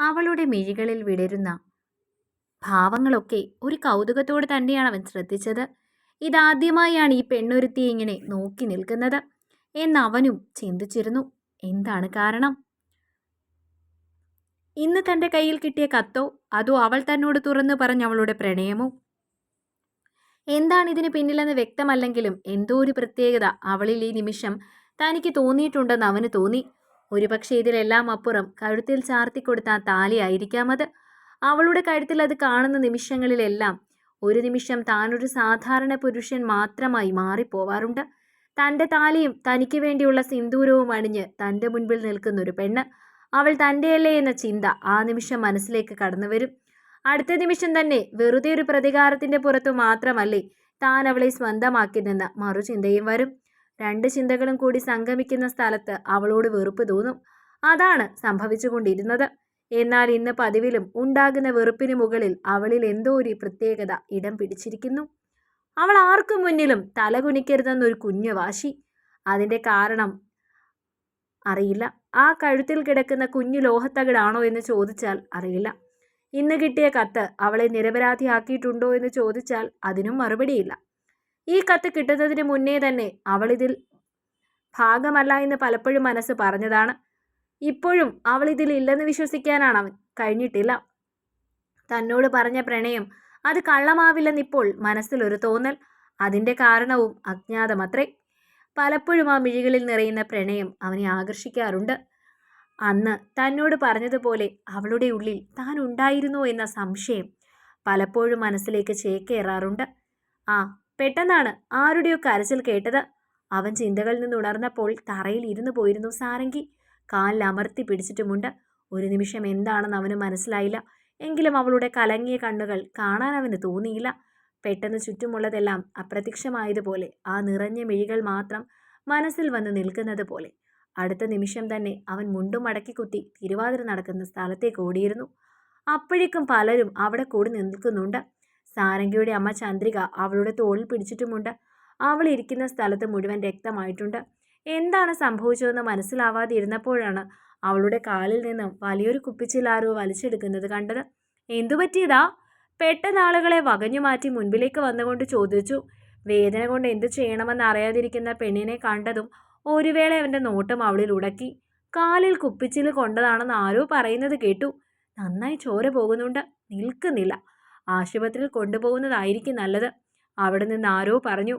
അവളുടെ മിഴികളിൽ വിടരുന്ന ഭാവങ്ങളൊക്കെ ഒരു കൗതുകത്തോടെ തന്നെയാണ് അവൻ ശ്രദ്ധിച്ചത്. ഇതാദ്യമായാണ് ഈ പെണ്ണൊരുത്തി ഇങ്ങനെ നോക്കി നിൽക്കുന്നത് എന്നവനും ചിന്തിച്ചിരുന്നു. എന്താണ് കാരണം? ഇന്ന് തന്റെ കയ്യിൽ കിട്ടിയ കത്തോ? അതോ അവൾ തന്നോട് തുറന്നു പറഞ്ഞ അവളുടെ പ്രണയമോ? എന്താണ് ഇതിന് പിന്നിലെന്ന് വ്യക്തമല്ലെങ്കിലും എന്തോ ഒരു പ്രത്യേകത അവളിൽ ഈ നിമിഷം തനിക്ക് തോന്നിയിട്ടുണ്ടെന്ന് അവന് തോന്നി. ഒരുപക്ഷെ ഇതിലെല്ലാം അപ്പുറം കഴുത്തിൽ ചാർത്തിക്കൊടുത്ത ആ താലിയായിരിക്കാം അത്. അവളുടെ കഴുത്തിൽ അത് കാണുന്ന നിമിഷങ്ങളിലെല്ലാം ഒരു നിമിഷം താനൊരു സാധാരണ പുരുഷൻ മാത്രമായി മാറിപ്പോവാറുണ്ട്. തന്റെ താലിയും തനിക്ക് വേണ്ടിയുള്ള സിന്ദൂരവും അണിഞ്ഞ് തന്റെ മുൻപിൽ നിൽക്കുന്ന ഒരു പെണ്ണ്. അവൾ തന്റെയല്ലേ എന്ന ചിന്ത ആ നിമിഷം മനസ്സിലേക്ക് കടന്നു വരും. അടുത്ത നിമിഷം തന്നെ വെറുതെ ഒരു പ്രതികാരത്തിന്റെ പുറത്തു മാത്രമല്ലേ താൻ അവളെ സ്വന്തമാക്കി നിന്ന മറുചിന്തയും വരും. രണ്ട് ചിന്തകളും കൂടി സംഗമിക്കുന്ന സ്ഥലത്ത് അവളോട് വെറുപ്പ് തോന്നും. അതാണ് സംഭവിച്ചുകൊണ്ടിരുന്നത്. എന്നാൽ ഇന്ന് പതിവിലും ഉണ്ടാകുന്ന വെറുപ്പിന് മുകളിൽ അവളിൽ എന്തോ ഒരു പ്രത്യേകത ഇടം പിടിച്ചിരിക്കുന്നു. അവൾ ആർക്കും മുന്നിലും തലകുനിക്കരുതെന്നൊരു കുഞ്ഞു വാശി. അതിന്റെ കാരണം അറിയില്ല. ആ കഴുത്തിൽ കിടക്കുന്ന കുഞ്ഞു ലോഹത്തകിടാണോ എന്ന് ചോദിച്ചാൽ അറിയില്ല. ഇന്ന് കിട്ടിയ കത്ത് അവളെ നിരപരാധിയാക്കിയിട്ടുണ്ടോ എന്ന് ചോദിച്ചാൽ അതിനും മറുപടിയില്ല. ഈ കത്ത് കിട്ടുന്നതിന് മുന്നേ തന്നെ അവളിതിൽ ഭാഗമല്ല എന്ന് പലപ്പോഴും മനസ്സ് പറഞ്ഞതാണ്. ഇപ്പോഴും അവൾ ഇതിൽ ഇല്ലെന്ന് വിശ്വസിക്കാനാണ് അവൻ. കഴിഞ്ഞിട്ടില്ല. തന്നോട് പറഞ്ഞ പ്രണയം അത് കള്ളമാവില്ലെന്നിപ്പോൾ മനസ്സിലൊരു തോന്നൽ. അതിന്റെ കാരണവും അജ്ഞാതമത്രേ. പലപ്പോഴും ആ മിഴികളിൽ നിറയുന്ന പ്രണയം അവനെ ആകർഷിക്കാറുണ്ട്. അന്ന് തന്നോട് പറഞ്ഞതുപോലെ അവളുടെ ഉള്ളിൽ താൻ ഉണ്ടായിരുന്നു എന്ന സംശയം പലപ്പോഴും മനസ്സിലേക്ക് ചേക്കേറാറുണ്ട്. ആ പെട്ടെന്നാണ് ആരുടെയോ കരച്ചിൽ കേട്ടത്. അവൻ ചിന്തകളിൽ നിന്ന് ഉണർന്നപ്പോൾ തറയിൽ ഇരുന്നു പോയിരുന്നു സാരംഗി. കാലിൽ അമർത്തി പിടിച്ചിട്ടുമുണ്ട്. ഒരു നിമിഷം എന്താണെന്ന് അവന് മനസ്സിലായില്ല. എങ്കിലും അവളുടെ കലങ്ങിയ കണ്ണുകൾ കാണാൻ അവന് തോന്നിയില്ല. പെട്ടെന്ന് ചുറ്റുമുള്ളതെല്ലാം അപ്രത്യക്ഷമായതുപോലെ ആ നിറഞ്ഞ മിഴികൾ മാത്രം മനസ്സിൽ വന്ന് നിൽക്കുന്നത് പോലെ അടുത്ത നിമിഷം തന്നെ അവൻ മുണ്ടും മടക്കി കുത്തി തിരുവാതിര നടക്കുന്ന സ്ഥലത്തേക്ക് ഓടിയിരുന്നു. അപ്പോഴേക്കും പലരും അവിടെ കൂടി നിൽക്കുന്നുണ്ട്. സാരംഗിയുടെ അമ്മ ചന്ദ്രിക അവളുടെ തോളിൽ പിടിച്ചിട്ടുമുണ്ട്. അവൾ ഇരിക്കുന്ന സ്ഥലത്ത് മുഴുവൻ രക്തമായിട്ടുണ്ട്. എന്താണ് സംഭവിച്ചതെന്ന് മനസ്സിലാവാതിരുന്നപ്പോഴാണ് അവളുടെ കാലിൽ നിന്നും വലിയൊരു കുപ്പിച്ചിലാരോ വലിച്ചെടുക്കുന്നത് കണ്ടത്. എന്തു പറ്റിയതാ? പെട്ടെന്നാളുകളെ വകഞ്ഞു മാറ്റി മുൻപിലേക്ക് വന്നുകൊണ്ട് ചോദിച്ചു. വേദന കൊണ്ട് എന്തു ചെയ്യണമെന്ന് അറിയാതിരിക്കുന്ന പെണ്ണിനെ കണ്ടതും ഒരു വേള അവന്റെ നോട്ടം അവളിൽ ഉടക്കി. കാലിൽ കുപ്പിച്ചിൽ കൊണ്ടതാണെന്ന് ആരോ പറയുന്നത് കേട്ടു. നന്നായി ചോര പോകുന്നുണ്ട്. നിൽക്കുന്നില്ല. ആശുപത്രിയിൽ കൊണ്ടുപോകുന്നതായിരിക്കും നല്ലത്. അവിടെ നിന്ന് ആരോ പറഞ്ഞു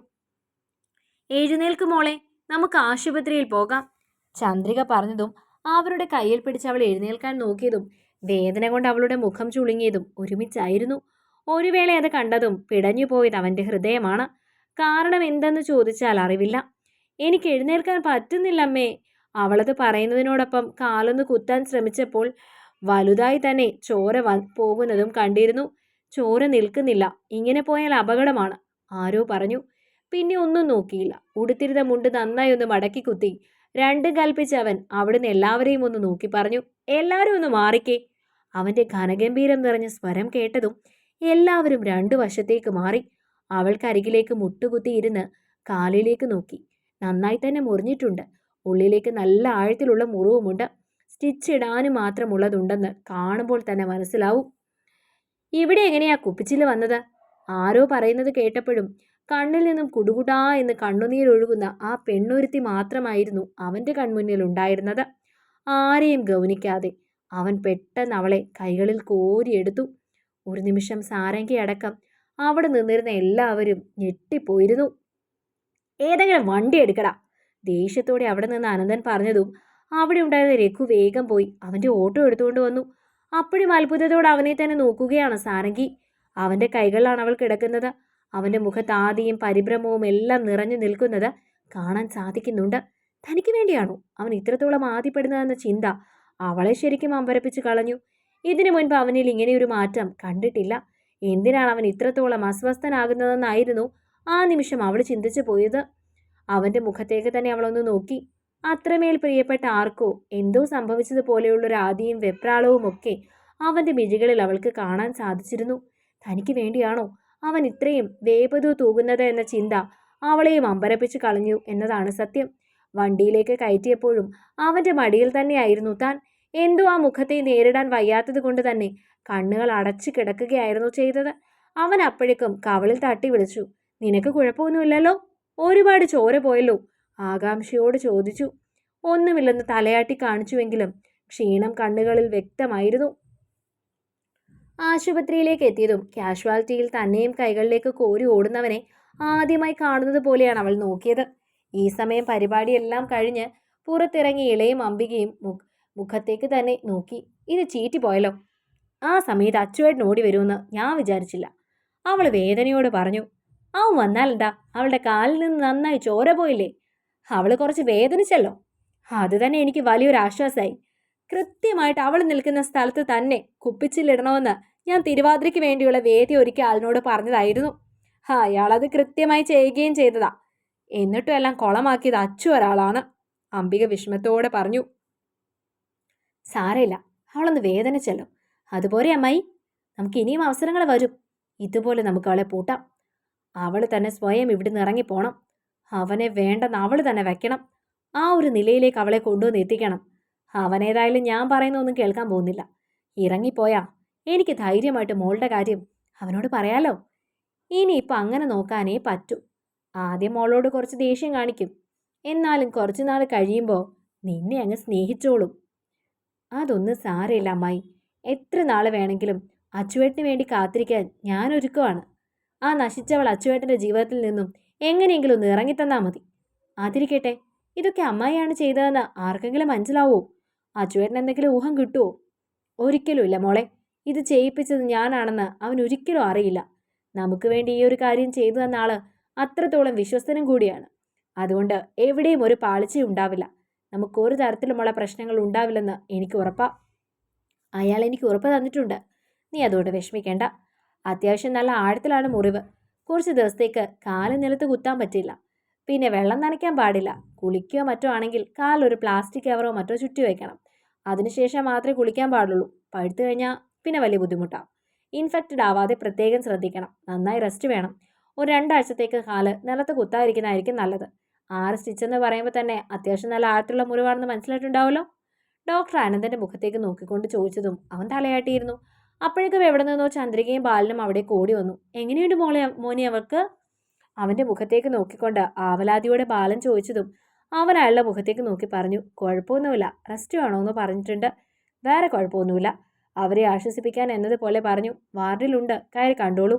എഴുന്നേൽക്ക് മോളെ നമുക്ക് ആശുപത്രിയിൽ പോകാം. ചന്ദ്രിക പറഞ്ഞതും അവരുടെ കയ്യിൽ പിടിച്ച് അവൾ എഴുന്നേൽക്കാൻ നോക്കിയതും വേദന കൊണ്ട് അവളുടെ മുഖം ചുളുങ്ങിയതും ഒരുമിച്ചായിരുന്നു. ഒരു വേള അത് കണ്ടതും പിടഞ്ഞു പോയത് അവന്റെ ഹൃദയമാണ്. കാരണം എന്തെന്ന് ചോദിച്ചാൽ അറിവില്ല. എനിക്ക് എഴുന്നേൽക്കാൻ പറ്റുന്നില്ലമ്മേ അവളത് പറയുന്നതിനോടൊപ്പം കാലൊന്ന് കുത്താൻ ശ്രമിച്ചപ്പോൾ വലുതായി തന്നെ ചോര പോകുന്നതും കണ്ടിരുന്നു. ചോര നിൽക്കുന്നില്ല. ഇങ്ങനെ പോയാൽ അപകടമാണ്. ആരോ പറഞ്ഞു. പിന്നെ ഒന്നും നോക്കിയില്ല. ഉടുത്തിരുന്ന മുണ്ട് നന്നായി ഒന്ന് മടക്കി കുത്തി. രണ്ടും കൽപ്പിച്ച് അവൻ അവിടുന്ന് എല്ലാവരെയും ഒന്ന് നോക്കി പറഞ്ഞു എല്ലാവരും ഒന്ന് മാറിക്കേ. അവന്റെ ഘനഗംഭീരം നിറഞ്ഞ സ്വരം കേട്ടതും എല്ലാവരും രണ്ടു വശത്തേക്ക് മാറി. അവൾക്കരികിലേക്ക് മുട്ടുകുത്തി ഇരുന്ന് കാലിലേക്ക് നോക്കി. നന്നായി തന്നെ മുറിഞ്ഞിട്ടുണ്ട്. ഉള്ളിലേക്ക് നല്ല ആഴത്തിലുള്ള മുറിവുമുണ്ട്. സ്റ്റിച്ച് ഇടാനും മാത്രമുള്ളതുണ്ടെന്ന് കാണുമ്പോൾ തന്നെ മനസ്സിലാവും. ഇവിടെ എങ്ങനെയാ കുപ്പിച്ചിൽ വന്നത്? ആരോ പറയുന്നത് കേട്ടപ്പോഴും കണ്ണിൽ നിന്നും കുടുകുടാ എന്ന് കണ്ണുനീരൊഴുകുന്ന ആ പെണ്ണൊരുത്തി മാത്രമായിരുന്നു അവന്റെ കൺമുന്നിൽ ഉണ്ടായിരുന്നത്. ആരെയും ഗൗനിക്കാതെ അവൻ പെട്ടെന്ന് അവളെ കൈകളിൽ കോരിയെടുത്തു. ഒരു നിമിഷം സാരംഗി അടക്കം അവിടെ നിന്നിരുന്ന എല്ലാവരും ഞെട്ടിപ്പോയിരുന്നു. ഏതെങ്കിലും വണ്ടി എടുക്കടാ. ദേഷ്യത്തോടെ അവിടെ നിന്ന് അനന്തൻ പറഞ്ഞതും അവിടെ ഉണ്ടായിരുന്ന രഘു വേഗം പോയി അവന്റെ ഓട്ടോ എടുത്തുകൊണ്ട് വന്നു. അപ്പോഴും അത്ഭുതത്തോടെ അവനെ തന്നെ നോക്കുകയാണ് സാരംഗി. അവന്റെ കൈകളിലാണ് അവൾ കിടക്കുന്നത്. അവന്റെ മുഖത്ത് ആദിയും പരിഭ്രമവും എല്ലാം നിറഞ്ഞു നിൽക്കുന്നത് കാണാൻ സാധിക്കുന്നുണ്ട്. തനിക്ക് വേണ്ടിയാണോ അവൻ ഇത്രത്തോളം ആദ്യപ്പെടുന്നതെന്ന ചിന്ത അവളെ ശരിക്കും അമ്പരപ്പിച്ച് കളഞ്ഞു. ഇതിനു മുൻപ് അവനിൽ ഇങ്ങനെയൊരു മാറ്റം കണ്ടിട്ടില്ല. എന്തിനാണ് അവൻ ഇത്രത്തോളം അസ്വസ്ഥനാകുന്നതെന്നായിരുന്നു ആ നിമിഷം അവൾ ചിന്തിച്ചു പോയത്. അവന്റെ മുഖത്തേക്ക് തന്നെ അവളൊന്ന് നോക്കി. അത്രമേൽ പ്രിയപ്പെട്ട ആർക്കോ എന്തോ സംഭവിച്ചതുപോലെയുള്ളൊരു ആദിയും വെപ്രാളവും ഒക്കെ അവന്റെ മിഴികളിൽ അവൾക്ക് കാണാൻ സാധിച്ചിരുന്നു. തനിക്ക് വേണ്ടിയാണോ അവൻ ഇത്രയും വേപതു തൂകുന്നത് എന്ന ചിന്ത അവളെയും അമ്പരപ്പിച്ച് കളഞ്ഞു എന്നതാണ് സത്യം. വണ്ടിയിലേക്ക് കയറ്റിയപ്പോഴും അവന്റെ മടിയിൽ തന്നെയായിരുന്നു താൻ. എന്തോ ആ മുഖത്തെ നേരിടാൻ വയ്യാത്തത് കൊണ്ട് തന്നെ കണ്ണുകൾ അടച്ചു കിടക്കുകയായിരുന്നു ചെയ്തത്. അവൻ അപ്പോഴേക്കും കവളിൽ തട്ടി വിളിച്ചു. നിനക്ക് കുഴപ്പമൊന്നുമില്ലല്ലോ? ഒരുപാട് ചോര പോയല്ലോ? ആകാംക്ഷയോട് ചോദിച്ചു. ഒന്നുമില്ലെന്ന് തലയാട്ടി കാണിച്ചുവെങ്കിലും ക്ഷീണം കണ്ണുകളിൽ വ്യക്തമായിരുന്നു. ആശുപത്രിയിലേക്ക് എത്തിയതും കാഷ്വാലിറ്റിയിൽ തന്നെയും കൈകളിലേക്ക് കോരി ഓടുന്നവനെ ആദ്യമായി കാണുന്നത് പോലെയാണ് അവൾ നോക്കിയത്. ഈ സമയം പരിപാടിയെല്ലാം കഴിഞ്ഞ് പുറത്തിറങ്ങി ഇളയും മുഖ മുഖത്തേക്ക് തന്നെ നോക്കി. ഇത് ചീറ്റി പോയല്ലോ. ആ സമയത്ത് അച്ചുവേട്ടൻ ഓടി വരുമെന്ന് ഞാൻ വിചാരിച്ചില്ല. അവൾ വേദനയോട് പറഞ്ഞു. അവൻ വന്നാലെന്താ അവളുടെ കാലിൽ നിന്ന് നന്നായി ചോര പോയില്ലേ? അവൾ കുറച്ച് വേദനിച്ചല്ലോ. അത് തന്നെ എനിക്ക് വലിയൊരു ആശ്വാസമായി കൃത്യമായിട്ട് അവൾ നിൽക്കുന്ന സ്ഥലത്ത് തന്നെ കുപ്പിച്ചിലിടണമെന്ന് ഞാൻ തിരുവാതിരയ്ക്ക് വേണ്ടിയുള്ള വേദി ഒരുക്കി അതിനോട് പറഞ്ഞതായിരുന്നു. അയാളത് കൃത്യമായി ചെയ്യുകയും ചെയ്തതാ. എന്നിട്ടും എല്ലാം കുളമാക്കിയത് അച്ചു ഒരാളാണ്. അംബിക വിഷമത്തോടെ പറഞ്ഞു. സാരമില്ല അവളൊന്ന് വേദനിച്ചല്ലോ. അതുപോലെ അമ്മായി നമുക്ക് ഇനിയും അവസരങ്ങൾ വരും. ഇതുപോലെ നമുക്ക് അവളെ പൂട്ടാം. അവൾ തന്നെ സ്വയം ഇവിടുന്ന് ഇറങ്ങിപ്പോണം. അവനെ വേണ്ടെന്ന് അവൾ തന്നെ വെക്കണം. ആ ഒരു നിലയിലേക്ക് അവളെ കൊണ്ടുവന്ന് എത്തിക്കണം. അവനേതായാലും ഞാൻ പറയുന്നൊന്നും കേൾക്കാൻ പോകുന്നില്ല. ഇറങ്ങിപ്പോയാ. എനിക്ക് ധൈര്യമായിട്ട് മോളുടെ കാര്യം അവനോട് പറയാലോ. ഇനി ഇനിയിപ്പോൾ അങ്ങനെ നോക്കാനേ പറ്റൂ. ആദ്യം മോളോട് കുറച്ച് ദേഷ്യം കാണിക്കും. എന്നാലും കുറച്ച് നാൾ കഴിയുമ്പോൾ നിന്നെ അങ്ങ് സ്നേഹിച്ചോളും. അതൊന്നും സാരമില്ല അമ്മായി. എത്ര നാൾ വേണമെങ്കിലും അച്ചുവേട്ടിന് വേണ്ടി കാത്തിരിക്കാൻ ഞാൻ ഒരുക്കമാണ് ആ നശിച്ചവൾ അച്ചുവേട്ടന്റെ ജീവിതത്തിൽ നിന്നും എങ്ങനെയെങ്കിലും ഒന്ന് ഇറങ്ങിത്തന്നാൽ മതി. അതിരിക്കട്ടെ ഇതൊക്കെ അമ്മായിയാണ് ചെയ്തതെന്ന് ആർക്കെങ്കിലും മനസ്സിലാവോ? അച്ചുവേട്ടൻ എന്തെങ്കിലും ഊഹം കിട്ടുമോ ഒരിക്കലും ഇല്ല മോളെ ഇത് ചെയ്യിപ്പിച്ചത് ഞാനാണെന്ന് അവൻ ഒരിക്കലും അറിയില്ല. നമുക്ക് വേണ്ടി ഈ ഒരു കാര്യം ചെയ്തു തന്ന ആൾ അത്രത്തോളം വിശ്വസ്തനും കൂടിയാണ്. അതുകൊണ്ട് എവിടെയും ഒരു പാളിച്ചയും ഉണ്ടാവില്ല. നമുക്ക് ഒരു തരത്തിലുമുള്ള പ്രശ്നങ്ങൾ ഉണ്ടാവില്ലെന്ന് എനിക്ക് ഉറപ്പാ. അയാൾ എനിക്ക് ഉറപ്പ് തന്നിട്ടുണ്ട്. നീ അതുകൊണ്ട് വിഷമിക്കേണ്ട. അത്യാവശ്യം നല്ല ആഴത്തിലാണ് മുറിവ്. കുറച്ച് ദിവസത്തേക്ക് കാൽ നിലത്ത് കുത്താൻ പറ്റില്ല. പിന്നെ വെള്ളം നനയ്ക്കാൻ പാടില്ല. കുളിക്കുകയോ മറ്റോ ആണെങ്കിൽ കാലൊരു പ്ലാസ്റ്റിക് കവറോ മറ്റോ ചുറ്റി വയ്ക്കണം അതിനുശേഷം മാത്രമേ കുളിക്കാൻ പാടുള്ളൂ. പഴുത്തു കഴിഞ്ഞാൽ പിന്നെ വലിയ ബുദ്ധിമുട്ടാണ് ഇൻഫെക്റ്റഡ് ആവാതെ പ്രത്യേകം ശ്രദ്ധിക്കണം. നന്നായി റെസ്റ്റ് വേണം. ഒരു രണ്ടാഴ്ചത്തേക്ക് കാൽ നിലത്ത് കുത്താതിരിക്കുന്നതായിരിക്കും നല്ലത്. ആറ് സ്റ്റിച്ച് എന്ന് പറയുമ്പോൾ തന്നെ അത്യാവശ്യം നല്ല ആഴത്തുള്ള മുറിവാണെന്ന് മനസ്സിലായിട്ടുണ്ടാവുമല്ലോ ഡോക്ടർ ആനന്ദന്റെ മുഖത്തേക്ക് നോക്കിക്കൊണ്ട് ചോദിച്ചതും അവൻ തലയാട്ടിയിരുന്നു. അപ്പോഴേക്കും എവിടെ നിന്നോ ചന്ദ്രികയും ബാലനും അവിടെ കൂടി വന്നു. എങ്ങനെയുണ്ട് മോളെ മോനെ അവർക്ക് അവന്റെ മുഖത്തേക്ക് നോക്കിക്കൊണ്ട് ആവലാതിയോടെ ബാലൻ ചോദിച്ചതും അവൻ അയാളുടെ മുഖത്തേക്ക് നോക്കി പറഞ്ഞു കുഴപ്പമൊന്നുമില്ല റെസ്റ്റ് വേണോ എന്ന് പറഞ്ഞിട്ടുണ്ട്. വേറെ കുഴപ്പമൊന്നുമില്ല. അവരെ ആശ്വസിപ്പിക്കാൻ എന്നതുപോലെ പറഞ്ഞു വാർഡിലുണ്ട് കയറി കണ്ടോളൂ.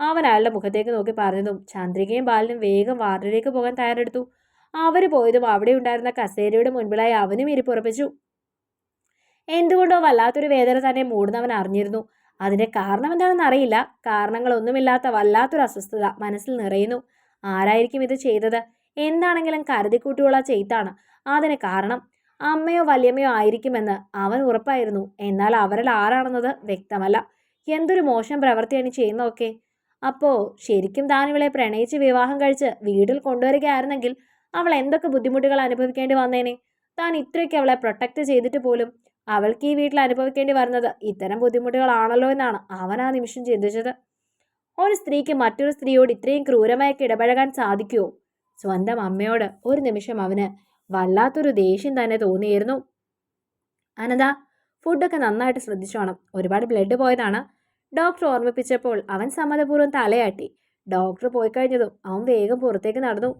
അവൻ അയാളുടെ മുഖത്തേക്ക് നോക്കി പറഞ്ഞതും ചന്ദ്രികയും ബാലനും വേഗം വാർഡിലേക്ക് പോകാൻ തയ്യാറെടുത്തു. അവർ പോയതും അവിടെ ഉണ്ടായിരുന്ന കസേരയുടെ മുൻപിലായി അവനും ഇരിപ്പുറപ്പിച്ചു. എന്തുകൊണ്ടോ വല്ലാത്തൊരു വേദന തന്നെ മൂടുന്നവൻ അറിഞ്ഞിരുന്നു. അതിന്റെ കാരണം എന്താണെന്ന് അറിയില്ല. കാരണങ്ങളൊന്നുമില്ലാത്ത വല്ലാത്തൊരു അസ്വസ്ഥത മനസ്സിൽ നിറയുന്നു. ആരായിരിക്കും ഇത് ചെയ്തത്? എന്താണെങ്കിലും കരുതിക്കൂട്ടിയുള്ള ചെയ്ത്താണ്. അതിന് കാരണം അമ്മയോ വല്യമ്മയോ ആയിരിക്കുമെന്ന് അവൻ ഉറപ്പായിരുന്നു. എന്നാൽ അവരിൽ ആരാണെന്നത് വ്യക്തമല്ല. എന്തൊരു മോശം പ്രവൃത്തിയാണ് ചെയ്യുന്നതൊക്കെ. അപ്പോൾ ശരിക്കും താൻ ഇവളെ പ്രണയിച്ച് വിവാഹം കഴിച്ച് വീട്ടിൽ കൊണ്ടുവരികയായിരുന്നെങ്കിൽ അവൾ എന്തൊക്കെ ബുദ്ധിമുട്ടുകൾ അനുഭവിക്കേണ്ടി വന്നേനെ? താൻ ഇത്രയൊക്കെ അവളെ പ്രൊട്ടക്റ്റ് ചെയ്തിട്ട് പോലും അവൾക്ക് ഈ വീട്ടിൽ അനുഭവിക്കേണ്ടി വരുന്നത് ഇത്തരം ബുദ്ധിമുട്ടുകളാണല്ലോ എന്നാണ് അവൻ ആ നിമിഷം ചിന്തിച്ചത്. ഒരു സ്ത്രീക്ക് മറ്റൊരു സ്ത്രീയോട് ഇത്രയും ക്രൂരമായൊക്കെ ഇടപഴകാൻ സാധിക്കുമോ സ്വന്തം അമ്മയോട് ഒരു നിമിഷം അവന് വല്ലാത്തൊരു ദേഷ്യം തന്നെ തോന്നിയിരുന്നു. അനന്ത ഫുഡൊക്കെ നന്നായിട്ട് ശ്രദ്ധിച്ചോണം ഒരുപാട് ബ്ലഡ് പോയതാണ്. ഡോക്ടർ ഓർമ്മിപ്പിച്ചപ്പോൾ അവൻ സമ്മതപൂർവം തലയാട്ടി. ഡോക്ടർ പോയി കഴിഞ്ഞതും അവൻ വേഗം പുറത്തേക്ക് നടന്നു.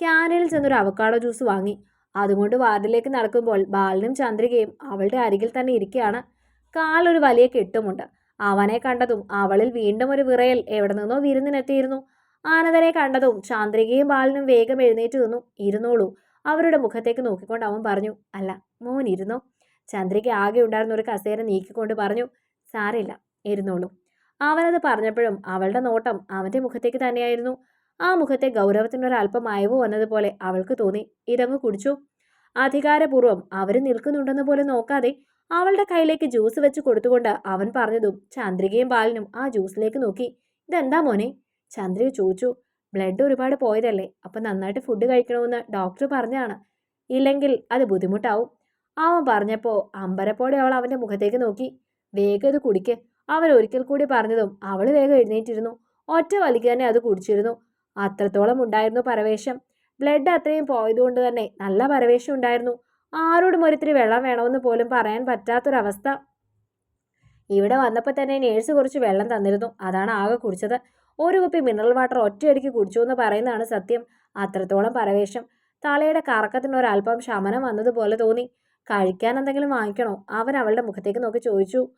ക്യാനയിൽ ചെന്നൊരു അവക്കാടോ ജ്യൂസ് വാങ്ങി. അതുകൊണ്ട് വാർഡിലേക്ക് നടക്കുമ്പോൾ ബാലനും ചന്ദ്രികയും അവളുടെ അരികിൽ തന്നെ ഇരിക്കുകയാണ് കാലൊരു വലിയ കെട്ടുമുണ്ട്. അവനെ കണ്ടതും അവളിൽ വീണ്ടും ഒരു വിറയൽ എവിടെ നിന്നോ വിരുന്നിനെത്തിയിരുന്നു. ആനന്ദനെ കണ്ടതും ചാന്ദ്രികയും ബാലനും വേഗം എഴുന്നേറ്റ് നിന്നു. ഇരുന്നോളൂ. അവരുടെ മുഖത്തേക്ക് നോക്കിക്കൊണ്ട് അവൻ പറഞ്ഞു അല്ല മോൻ ഇരുന്നോ? ചന്ദ്രിക ആകെ ഉണ്ടായിരുന്ന ഒരു കസേര നീക്കിക്കൊണ്ട് പറഞ്ഞു സാരില്ല ഇരുന്നോളൂ. അവനത് പറഞ്ഞപ്പോഴും അവളുടെ നോട്ടം അവന്റെ മുഖത്തേക്ക് തന്നെയായിരുന്നു. ആ മുഖത്തെ ഗൗരവത്തിനൊരല്പം അയവ് വന്നതുപോലെ അവൾക്ക് തോന്നി. ഇതങ്ങ് കുടിച്ചു? അധികാരപൂർവം അവർ നിൽക്കുന്നുണ്ടെന്ന് പോലെ നോക്കാതെ അവളുടെ കയ്യിലേക്ക് ജ്യൂസ് വെച്ച് കൊടുത്തുകൊണ്ട് അവൻ പറഞ്ഞതും ചന്ദ്രികയും ബാലനും ആ ജ്യൂസിലേക്ക് നോക്കി. ഇതെന്താ മോനെ? ചന്ദ്രിക ചോദിച്ചു. ബ്ലഡ് ഒരുപാട് പോയതല്ലേ? അപ്പം നന്നായിട്ട് ഫുഡ് കഴിക്കണമെന്ന് ഡോക്ടർ പറഞ്ഞാണ് ഇല്ലെങ്കിൽ അത് ബുദ്ധിമുട്ടാവും. അവൻ പറഞ്ഞപ്പോൾ അമ്പരപ്പോടെ അവൾ അവന്റെ മുഖത്തേക്ക് നോക്കി. വേഗം അത് കുടിക്ക്. അവൻ ഒരിക്കൽ കൂടി പറഞ്ഞതും അവൾ വേഗം എഴുന്നേറ്റിരുന്നു. ഒറ്റ വലിക്ക് തന്നെ അത് കുടിച്ചിരുന്നു. അത്രത്തോളം ഉണ്ടായിരുന്നു പരവേശം. ബ്ലഡ് അത്രയും പോയതുകൊണ്ട് തന്നെ നല്ല പരവേശം ഉണ്ടായിരുന്നു. ആരോടും ഒരിത്തിരി വെള്ളം വേണമെന്ന് പോലും പറയാൻ പറ്റാത്തൊരവസ്ഥ. ഇവിടെ വന്നപ്പോൾ തന്നെ നേഴ്സ് കുറച്ച് വെള്ളം തന്നിരുന്നു. അതാണ് ആകെ കുടിച്ചത്. ഒരു കുപ്പി മിനറൽ വാട്ടർ ഒറ്റയടിക്ക് കുടിച്ചു എന്ന് പറയുന്നതാണ് സത്യം. അത്രത്തോളം പരവേശം. തലയുടെ കറക്കത്തിന് ഒരല്പം ശമനം വന്നതുപോലെ തോന്നി. കഴിക്കാൻ എന്തെങ്കിലും വാങ്ങിക്കണോ? അവൻ അവളുടെ മുഖത്തേക്ക് നോക്കി ചോദിച്ചു.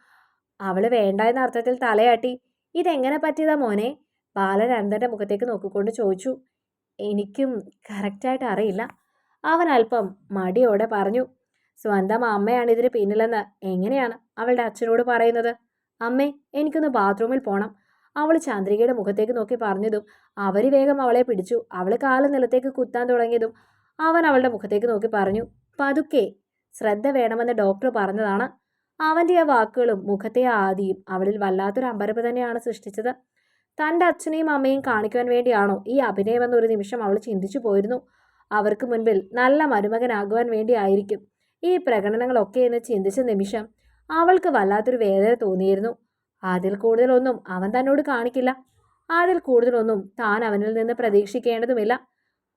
അവൾ വേണ്ട എന്ന അർത്ഥത്തിൽ തലയാട്ടി. ഇതെങ്ങനെ പറ്റിയതാ മോനെ? ബാലൻ അനന്തന്റെ മുഖത്തേക്ക് നോക്കിക്കൊണ്ട് ചോദിച്ചു എനിക്കും കറക്റ്റായിട്ട് അറിയില്ല. അവൻ അല്പം മടിയോടെ പറഞ്ഞു സ്വന്തം അമ്മയാണ് ഇതിന് പിന്നിലെന്ന്. എങ്ങനെയാണ് അവളുടെ അച്ഛനോട് പറയുന്നത്? അമ്മേ എനിക്കൊന്ന് ബാത്റൂമിൽ പോകണം അവൾ ചന്ദ്രികയുടെ മുഖത്തേക്ക് നോക്കി പറഞ്ഞതും അവർ വേഗം അവളെ പിടിച്ചു. അവൾ കാൽ നിലത്തേക്ക് കുത്താൻ തുടങ്ങിയതും അവൻ അവളുടെ മുഖത്തേക്ക് നോക്കി പറഞ്ഞു പതുക്കെ ശ്രദ്ധ വേണമെന്ന് ഡോക്ടർ പറഞ്ഞതാണ്. അവന്റെ ആ വാക്കുകളും മുഖത്തെ ആദിയും അവളിൽ വല്ലാത്തൊരു അമ്പരപ്പ് തന്നെയാണ് സൃഷ്ടിച്ചത്. തന്റെ അച്ഛനെയും അമ്മയും കാണിക്കുവാൻ വേണ്ടിയാണോ ഈ അഭിനയമെന്ന് ഒരു നിമിഷം അവൾ ചിന്തിച്ചു പോയിരുന്നു. അവർക്ക് മുൻപിൽ നല്ല മരുമകനാകുവാൻ വേണ്ടിയായിരിക്കും ഈ പ്രകടനങ്ങളൊക്കെ എന്ന് ചിന്തിച്ച നിമിഷം അവൾക്ക് വല്ലാത്തൊരു വേദന തോന്നിയിരുന്നു. അതിൽ കൂടുതലൊന്നും അവൻ തന്നോട് കാണിക്കില്ല. അതിൽ കൂടുതലൊന്നും താൻ അവനിൽ നിന്ന് പ്രതീക്ഷിക്കേണ്ടതുമില്ല.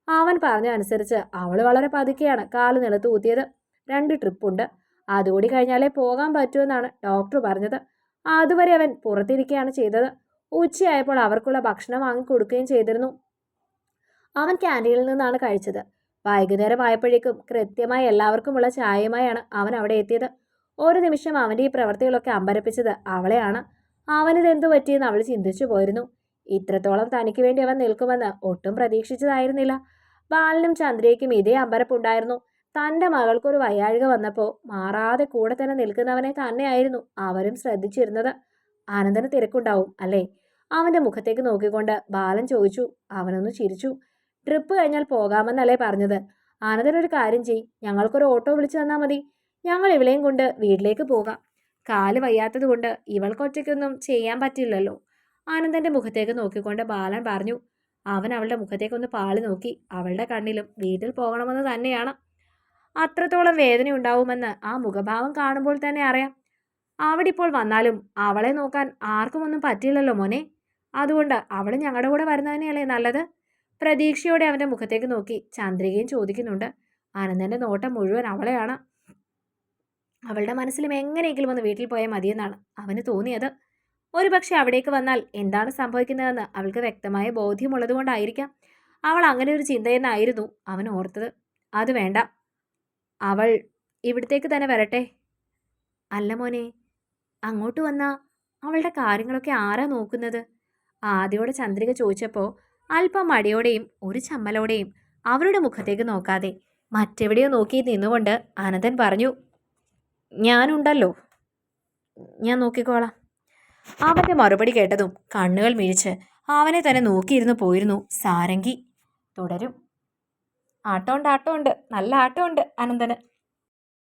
അവൻ പറഞ്ഞ അനുസരിച്ച് അവൾ വളരെ പതുക്കെയാണ് കാൽ നിലത്ത് ഊത്തിയത്. രണ്ട് ട്രിപ്പുണ്ട്. അതുകൂടി കഴിഞ്ഞാലേ പോകാൻ പറ്റുമെന്നാണ് ഡോക്ടർ പറഞ്ഞത്. അതുവരെ അവൻ പുറത്തിരിക്കുകയാണ് ചെയ്തത്. ഉച്ചയായപ്പോൾ അവർക്കുള്ള ഭക്ഷണം വാങ്ങിക്കൊടുക്കുകയും ചെയ്തിരുന്നു. അവൻ ക്യാന്റീനിൽ നിന്നാണ് കഴിച്ചത്. വൈകുന്നേരമായപ്പോഴേക്കും കൃത്യമായി എല്ലാവർക്കുമുള്ള ചായയുമായാണ് അവൻ അവിടെ എത്തിയത്. ഒരു നിമിഷം അവന്റെ ഈ പ്രവൃത്തികളൊക്കെ അമ്പരപ്പിച്ചത് അവളെയാണ്. അവനിതെന്തു പറ്റിയെന്ന് അവൾ ചിന്തിച്ചു പോയിരുന്നു. ഇത്രത്തോളം തനിക്ക് വേണ്ടി അവൻ നിൽക്കുമെന്ന് ഒട്ടും പ്രതീക്ഷിച്ചതായിരുന്നില്ല. ബാലനും ചന്ദ്രയ്ക്കും ഇതേ അമ്പരപ്പുണ്ടായിരുന്നു. തന്റെ മകൾക്കൊരു വയ്യാഴിക വന്നപ്പോൾ മാറാതെ കൂടെ തന്നെ നിൽക്കുന്നവനെ തന്നെയായിരുന്നു അവരും ശ്രദ്ധിച്ചിരുന്നത്. ആനന്ദന് തിരക്കുണ്ടാവും അല്ലേ? അവന്റെ മുഖത്തേക്ക് നോക്കിക്കൊണ്ട് ബാലൻ ചോദിച്ചു അവനൊന്ന് ചിരിച്ചു. ട്രിപ്പ് കഴിഞ്ഞാൽ പോകാമെന്നല്ലേ പറഞ്ഞത്? ആനന്ദനൊരു കാര്യം ചെയ് ഞങ്ങൾക്കൊരു ഓട്ടോ വിളിച്ചു തന്നാൽ മതി. ഞങ്ങൾ ഇവളെയും കൊണ്ട് വീട്ടിലേക്ക് പോകാം. കാൽ വയ്യാത്തത് കൊണ്ട് ഇവൾക്കൊറ്റയ്ക്കൊന്നും ചെയ്യാൻ പറ്റില്ലല്ലോ. ആനന്ദന്റെ മുഖത്തേക്ക് നോക്കിക്കൊണ്ട് ബാലൻ പറഞ്ഞു അവൻ അവളുടെ മുഖത്തേക്കൊന്ന് പാളി നോക്കി. അവളുടെ കണ്ണിലും വീട്ടിൽ പോകണമെന്ന് തന്നെയാണ്. അത്രത്തോളം വേദന ഉണ്ടാവുമെന്ന് ആ മുഖഭാവം കാണുമ്പോൾ തന്നെ അറിയാം. അവിടെ ഇപ്പോൾ വന്നാലും അവളെ നോക്കാൻ ആർക്കുമൊന്നും പറ്റില്ലല്ലോ മോനെ. അതുകൊണ്ട് അവൾ ഞങ്ങളുടെ കൂടെ വരുന്നതന്നെയല്ലേ നല്ലത്? പ്രതീക്ഷയോടെ അവന്റെ മുഖത്തേക്ക് നോക്കി ചന്ദ്രികയും ചോദിക്കുന്നുണ്ട്. ആനന്ദന്റെ നോട്ടം മുഴുവൻ അവളെയാണ്. അവളുടെ മനസ്സിലും എങ്ങനെയെങ്കിലും ഒന്ന് വീട്ടിൽ പോയാൽ മതിയെന്നാണ് അവന് തോന്നിയത്. ഒരുപക്ഷെ അവിടേക്ക് വന്നാൽ എന്താണ് സംഭവിക്കുന്നതെന്ന് അവൾക്ക് വ്യക്തമായ ബോധ്യമുള്ളതുകൊണ്ടായിരിക്കാം അവൾ അങ്ങനെ ഒരു ചിന്തയെന്നായിരുന്നു അവൻ ഓർത്തത്. അത് വേണ്ട. അവൾ ഇവിടത്തേക്ക് തന്നെ വരട്ടെ. അല്ല മോനെ അങ്ങോട്ട് വന്നാൽ അവളുടെ കാര്യങ്ങളൊക്കെ ആരാ നോക്കുന്നത്? ആദ്യോടെ ചന്ദ്രിക ചോദിച്ചപ്പോൾ അല്പം മടിയോടെയും ഒരു ചമ്മലോടെയും അവരുടെ മുഖത്തേക്ക് നോക്കാതെ മറ്റെവിടെയോ നോക്കി നിന്നുകൊണ്ട് അനന്തൻ പറഞ്ഞു ഞാനുണ്ടല്ലോ. ഞാൻ നോക്കിക്കോളാം. അവന്റെ മറുപടി കേട്ടതും കണ്ണുകൾ മിഴിച്ച് അവനെ തന്നെ നോക്കിയിരുന്നു പോയിരുന്നു സാരംഗി. തുടരും. ആട്ടമുണ്ട് ആട്ടമുണ്ട് നല്ല ആട്ടമുണ്ട് അനന്തന്.